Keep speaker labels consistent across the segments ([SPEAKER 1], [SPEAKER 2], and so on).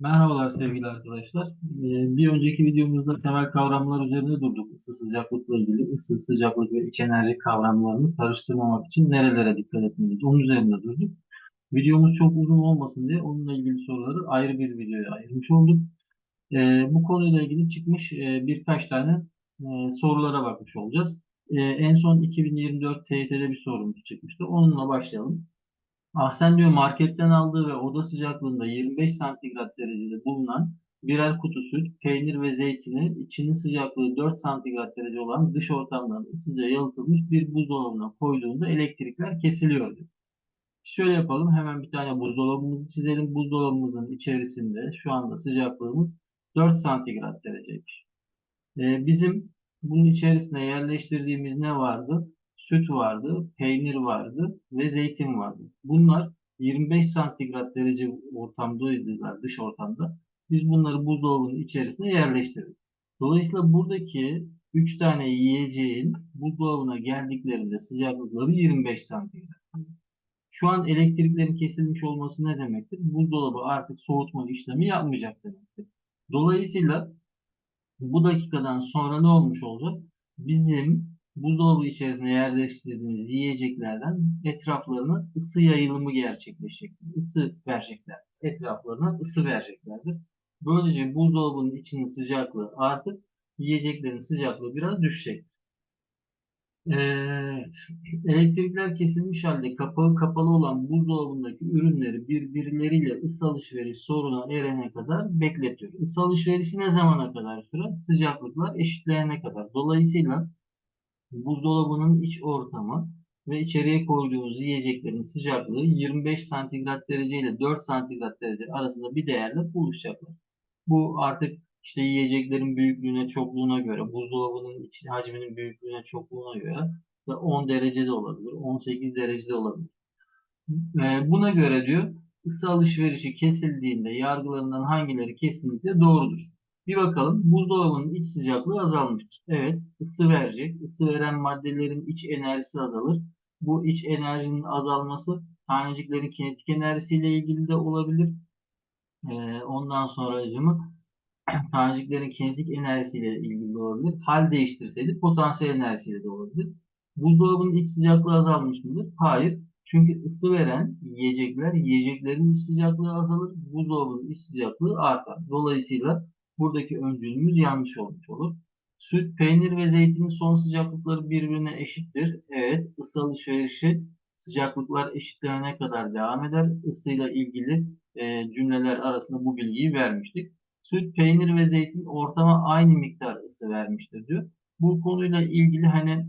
[SPEAKER 1] Merhabalar sevgili arkadaşlar. Ee, Bir önceki videomuzda temel kavramlar üzerinde durduk. Isı sıcaklıkla ilgili ısı, sıcaklık ve iç enerji kavramlarını karıştırmamak için nerelere dikkat etmeliyiz? Onun üzerinde durduk. Videomuz çok uzun olmasın diye onunla ilgili soruları ayrı bir videoya ayırmış olduk. Ee, Bu konuyla ilgili çıkmış e, birkaç tane e, sorulara bakmış olacağız. Ee, En son 2024 TYT'de bir sorumuz çıkmıştı. Onunla başlayalım. Ahsen diyor marketten aldığı ve oda sıcaklığında 25 santigrat derecede bulunan birer kutu süt, peynir ve zeytini içinin sıcaklığı 4 santigrat derece olan dış ortamdan ısıca yalıtılmış bir buzdolabına koyduğunda elektrikler kesiliyor diyor. Şöyle yapalım hemen bir tane buzdolabımızı çizelim. Buzdolabımızın içerisinde şu anda sıcaklığımız 4 santigrat dereceymiş. Ee, bizim bunun içerisine yerleştirdiğimiz ne vardı? Süt vardı, peynir vardı ve zeytin vardı. Bunlar 25 santigrat derece ortamdaydılar dış ortamda. Biz bunları buzdolabının içerisine yerleştirdik. Dolayısıyla buradaki 3 tane yiyeceğin buzdolabına geldiklerinde sıcaklıkları 25 santigrat. Şu an elektriklerin kesilmiş olması ne demektir? Buzdolabı artık soğutma işlemi yapmayacak demektir. Dolayısıyla bu dakikadan sonra ne olmuş olacak? Bizim buzdolabı içerisine yerleştirdiğimiz yiyeceklerden etraflarına ısı yayılımı gerçekleşecek. Isı verecekler. Etraflarına ısı vereceklerdir. Böylece buzdolabının içinin sıcaklığı artıp yiyeceklerin sıcaklığı biraz düşecek. Evet. Elektrikler kesilmiş halde kapağı kapalı olan buzdolabındaki ürünleri birbirleriyle ısı alışveriş soruna erene kadar bekletiyor. Isı alışverişi ne zamana kadar sürer? Sıcaklıklar eşitleyene kadar. Dolayısıyla buzdolabının iç ortamı ve içeriye koyduğumuz yiyeceklerin sıcaklığı 25 santigrat derece ile 4 santigrat derece arasında bir değerle buluşacaklar. Bu artık işte yiyeceklerin büyüklüğüne, çokluğuna göre, buzdolabının iç hacminin büyüklüğüne, çokluğuna göre ve 10 derecede olabilir, 18 derecede olabilir. E, buna göre diyor ısı alışverişi kesildiğinde yargılarından hangileri kesinlikle doğrudur? Bir bakalım buzdolabının iç sıcaklığı azalmıştır. Evet ısı verecek. Isı veren maddelerin iç enerjisi azalır. Bu iç enerjinin azalması taneciklerin kinetik enerjisiyle ilgili de olabilir. E, ondan sonra taneciklerin kinetik enerjisiyle ilgili de olabilir. Hal değiştirseydi potansiyel enerjisiyle de olabilir. Buzdolabının iç sıcaklığı azalmış mıdır? Hayır. Çünkü ısı veren yiyecekler, yiyeceklerin iç sıcaklığı azalır, buzdolabının iç sıcaklığı artar. Dolayısıyla buradaki öncülümüz yanlış olmuş olur. Süt, peynir ve zeytinin son sıcaklıkları birbirine eşittir. Evet, ısı alışverişi sıcaklıklar eşitlenene kadar devam eder. Isıyla ilgili e, cümleler arasında bu bilgiyi vermiştik. Süt, peynir ve zeytin ortama aynı miktar ısı vermiştir diyor. Bu konuyla ilgili hani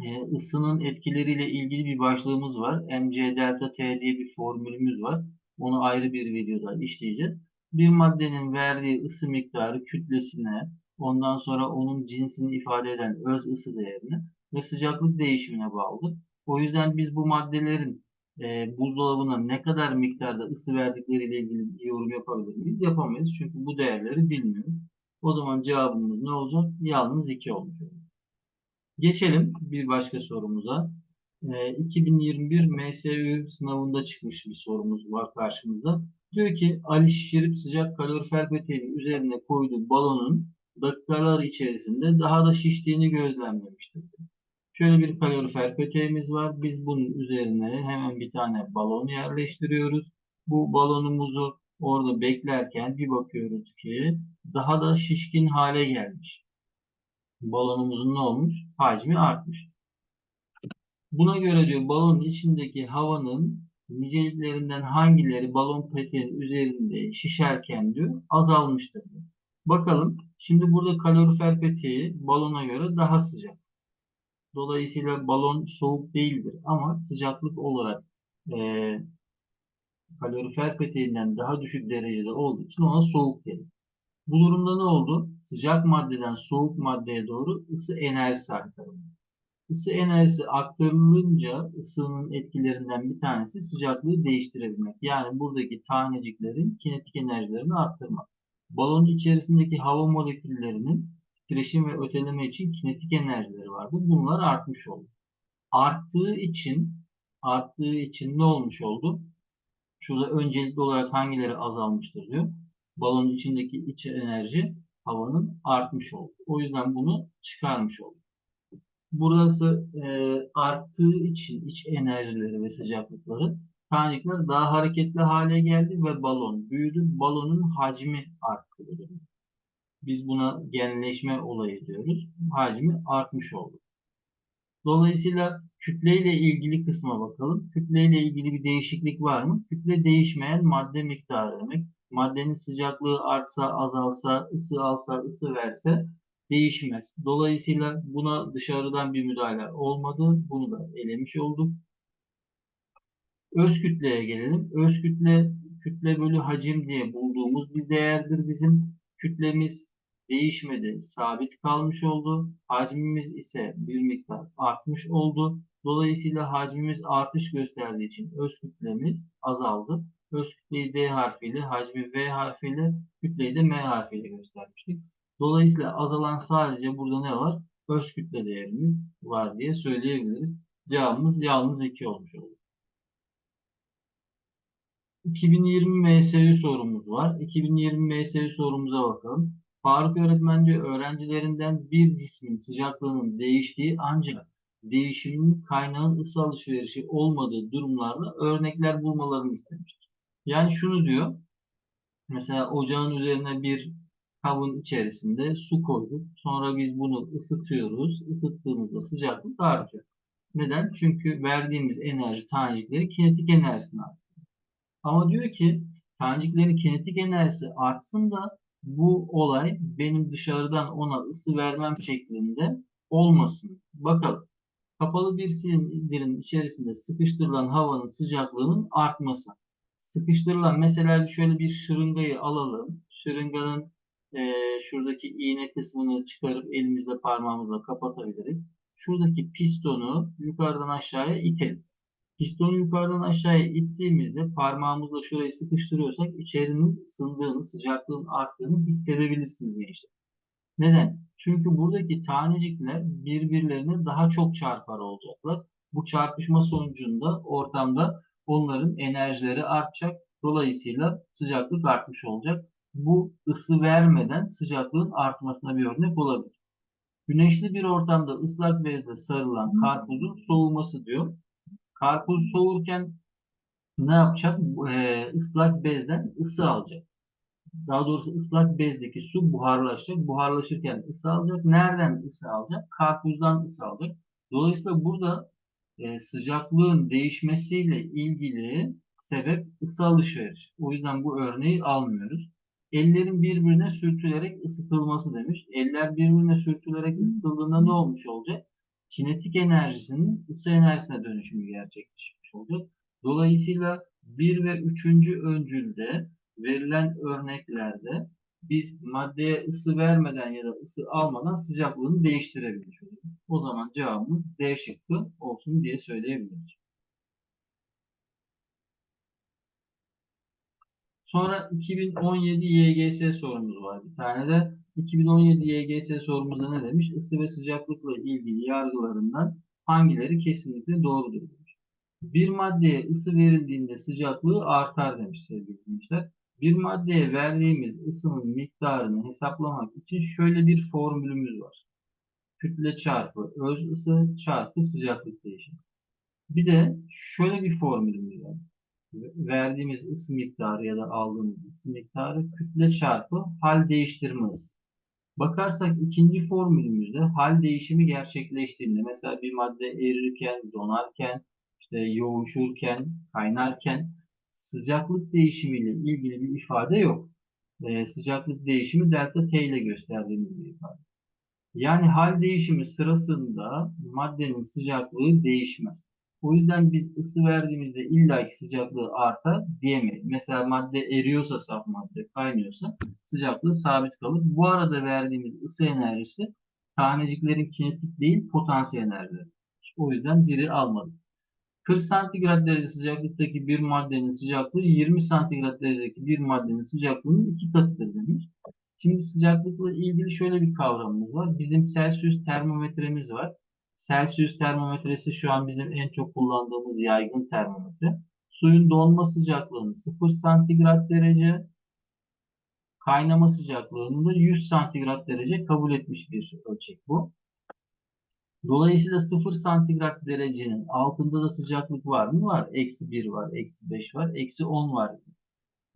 [SPEAKER 1] e, ısının etkileriyle ilgili bir başlığımız var. mc delta t diye bir formülümüz var. Onu ayrı bir videoda işleyeceğiz. Bir maddenin verdiği ısı miktarı kütlesine, ondan sonra onun cinsini ifade eden öz ısı değerine ve sıcaklık değişimine bağlıdır. O yüzden biz bu maddelerin e, buzdolabına ne kadar miktarda ısı verdikleriyle ilgili bir yorum yapabilir miyiz? Yapamayız. Çünkü bu değerleri bilmiyoruz. O zaman cevabımız ne olacak? Yalnız 2 olacak. Geçelim bir başka sorumuza. E, 2021 MSÜ sınavında çıkmış bir sorumuz var karşımızda. Diyor ki Ali şişirip sıcak kalorifer peteğinin üzerine koyduğu balonun dakikalar içerisinde daha da şiştiğini gözlemlemiştir. Şöyle bir kalorifer peteğimiz var. Biz bunun üzerine hemen bir tane balon yerleştiriyoruz. Bu balonumuzu orada beklerken bir bakıyoruz ki daha da şişkin hale gelmiş. Balonumuzun ne olmuş? Hacmi artmış. Buna göre diyor balonun içindeki havanın niceliklerinden hangileri balon peteğinin üzerinde şişerken diyor azalmıştır. Diyor. Bakalım. Şimdi burada kalorifer peteği balona göre daha sıcak. Dolayısıyla balon soğuk değildir ama sıcaklık olarak e, kalorifer peteğinden daha düşük derecede olduğu için ona soğuk denir. Bu durumda ne oldu? Sıcak maddeden soğuk maddeye doğru ısı enerjisi aktarıldı. Isı enerjisi aktarılınca ısının etkilerinden bir tanesi sıcaklığı değiştirebilmek. Yani buradaki taneciklerin kinetik enerjilerini arttırmak. Balonun içerisindeki hava moleküllerinin titreşim ve öteleme için kinetik enerjileri vardı. Bunlar artmış oldu. Arttığı için arttığı için ne olmuş oldu? Şurada öncelikli olarak hangileri azalmıştır diyor. balonun içindeki iç enerji havanın artmış oldu. O yüzden bunu çıkarmış olduk. Burası e, arttığı için iç enerjileri ve sıcaklıkları tanecikler daha hareketli hale geldi ve balon büyüdü. Balonun hacmi arttı. Biz buna genleşme olayı diyoruz. Hacmi artmış oldu. Dolayısıyla kütleyle ilgili kısma bakalım. Kütleyle ilgili bir değişiklik var mı? Kütle değişmeyen madde miktarı demek. Maddenin sıcaklığı artsa, azalsa, ısı alsa, ısı verse değişmez. Dolayısıyla buna dışarıdan bir müdahale olmadı. Bunu da elemiş olduk. Öz kütleye gelelim. Öz kütle, kütle bölü hacim diye bulduğumuz bir değerdir bizim. Kütlemiz değişmedi, sabit kalmış oldu. Hacmimiz ise bir miktar artmış oldu. Dolayısıyla hacmimiz artış gösterdiği için öz kütlemiz azaldı. Öz kütleyi D harfiyle, hacmi V harfiyle, kütleyi de M harfiyle göstermiştik. Dolayısıyla azalan sadece burada ne var? Öz kütle değerimiz var diye söyleyebiliriz. Cevabımız yalnız 2 olmuş oldu. 2020 MSÜ sorumuz var. 2020 MSÜ sorumuza bakalım. Faruk öğretmen diyor öğrencilerinden bir cismin sıcaklığının değiştiği ancak değişimin kaynağın ısı alışverişi olmadığı durumlarda örnekler bulmalarını istemiştir. Yani şunu diyor. Mesela ocağın üzerine bir kabın içerisinde su koyduk. Sonra biz bunu ısıtıyoruz. Isıttığımızda sıcaklık artıyor. Neden? Çünkü verdiğimiz enerji tanecikleri kinetik enerjisini artırıyor. Ama diyor ki taneciklerin kinetik enerjisi artsın da bu olay benim dışarıdan ona ısı vermem şeklinde olmasın. Bakalım. Kapalı bir silindirin içerisinde sıkıştırılan havanın sıcaklığının artması. Sıkıştırılan mesela şöyle bir şırıngayı alalım. Şırınganın e, şuradaki iğne kısmını çıkarıp elimizle parmağımızla kapatabiliriz. Şuradaki pistonu yukarıdan aşağıya itelim. Pistonu yukarıdan aşağıya ittiğimizde parmağımızla şurayı sıkıştırıyorsak içerinin ısındığını, sıcaklığın arttığını hissedebilirsiniz gençler. Neden? Çünkü buradaki tanecikler birbirlerine daha çok çarpar olacaklar. Bu çarpışma sonucunda ortamda onların enerjileri artacak. Dolayısıyla sıcaklık artmış olacak. Bu ısı vermeden sıcaklığın artmasına bir örnek olabilir. Güneşli bir ortamda ıslak bezle sarılan karpuzun soğuması diyor. Karpuz soğurken ne yapacak? Ee, ıslak bezden ısı alacak. Daha doğrusu ıslak bezdeki su buharlaşacak. Buharlaşırken ısı alacak. Nereden ısı alacak? Karpuzdan ısı alacak. Dolayısıyla burada e, sıcaklığın değişmesiyle ilgili sebep ısı alışveriş. O yüzden bu örneği almıyoruz. Ellerin birbirine sürtülerek ısıtılması demiş. Eller birbirine sürtülerek ısıtıldığında ne olmuş olacak? kinetik enerjisinin ısı enerjisine dönüşümü gerçekleşmiş olacak. Dolayısıyla 1 ve 3. öncülde verilen örneklerde biz maddeye ısı vermeden ya da ısı almadan sıcaklığını değiştirebiliriz. O zaman cevabımız D şıkkı olsun diye söyleyebiliriz. Sonra 2017 YGS sorumuz var bir tane de. 2017 YGS sorumuzda ne demiş? Isı ve sıcaklıkla ilgili yargılarından hangileri kesinlikle doğrudur demiş. Bir maddeye ısı verildiğinde sıcaklığı artar demiş sevgili gençler. Bir maddeye verdiğimiz ısının miktarını hesaplamak için şöyle bir formülümüz var. Kütle çarpı öz ısı çarpı sıcaklık değişimi. Bir de şöyle bir formülümüz var verdiğimiz ısı miktarı ya da aldığımız ısı miktarı kütle çarpı hal değiştirme ısı. Bakarsak ikinci formülümüzde hal değişimi gerçekleştiğinde mesela bir madde erirken, donarken, işte yoğuşurken, kaynarken sıcaklık değişimiyle ilgili bir ifade yok. Ee, sıcaklık değişimi delta T ile gösterdiğimiz bir ifade. Yani hal değişimi sırasında maddenin sıcaklığı değişmez. O yüzden biz ısı verdiğimizde illaki sıcaklığı artar diyemeyiz. Mesela madde eriyorsa saf madde kaynıyorsa sıcaklığı sabit kalır. Bu arada verdiğimiz ısı enerjisi taneciklerin kinetik değil potansiyel enerjileri. O yüzden biri almadık. 40 santigrat derece sıcaklıktaki bir maddenin sıcaklığı 20 santigrat derecedeki bir maddenin sıcaklığının iki katıdır demiş. Şimdi sıcaklıkla ilgili şöyle bir kavramımız var. Bizim Celsius termometremiz var. Celsius termometresi şu an bizim en çok kullandığımız yaygın termometre. Suyun donma sıcaklığını 0 santigrat derece, kaynama sıcaklığını da 100 santigrat derece kabul etmiş bir ölçek bu. Dolayısıyla 0 santigrat derecenin altında da sıcaklık var mı? Var. Eksi 1 var, eksi 5 var, eksi 10 var.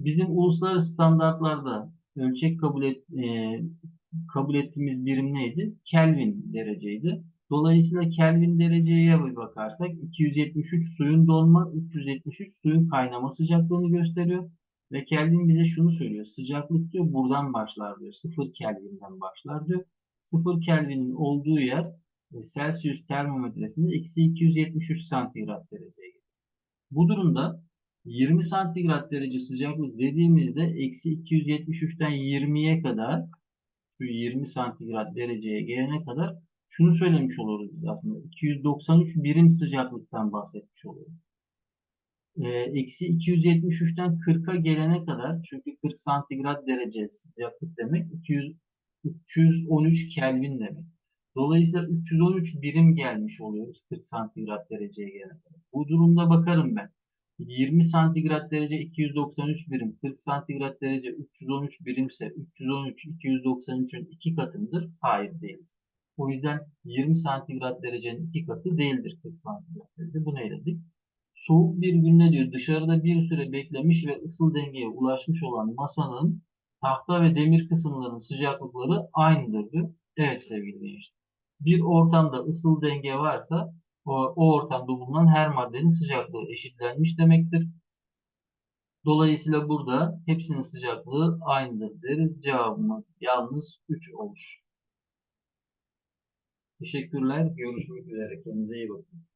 [SPEAKER 1] Bizim uluslararası standartlarda ölçek kabul, et, e, kabul ettiğimiz birim neydi? Kelvin dereceydi. Dolayısıyla Kelvin dereceye bakarsak 273 suyun donma, 373 suyun kaynama sıcaklığını gösteriyor. Ve Kelvin bize şunu söylüyor. Sıcaklık diyor buradan başlar diyor. 0 Kelvin'den başlar diyor. 0 Kelvin'in olduğu yer e, Celsius termometresinde eksi 273 santigrat dereceye gelir. Bu durumda 20 santigrat derece sıcaklık dediğimizde eksi 273'ten 20'ye kadar şu 20 santigrat dereceye gelene kadar şunu söylemiş oluruz biz aslında. 293 birim sıcaklıktan bahsetmiş oluyoruz. Ee, Eksi 273'ten 40'a gelene kadar çünkü 40 santigrat derece sıcaklık demek 200, 313 Kelvin demek. Dolayısıyla 313 birim gelmiş oluyoruz 40 santigrat dereceye gelene kadar. Bu durumda bakarım ben. 20 santigrat derece 293 birim, 40 santigrat derece 313 birimse 313 293'ün iki katındır. Hayır değil. O yüzden 20 santigrat derecenin iki katı değildir 40 santigrat derece. Bunu eledik. Soğuk bir günde diyor dışarıda bir süre beklemiş ve ısıl dengeye ulaşmış olan masanın tahta ve demir kısımlarının sıcaklıkları aynıdır diyor. Evet sevgili gençler. Bir ortamda ısıl denge varsa o, o ortamda bulunan her maddenin sıcaklığı eşitlenmiş demektir. Dolayısıyla burada hepsinin sıcaklığı aynıdır deriz. Cevabımız yalnız 3 olur. Teşekkürler. Görüşmek üzere. Kendinize iyi bakın.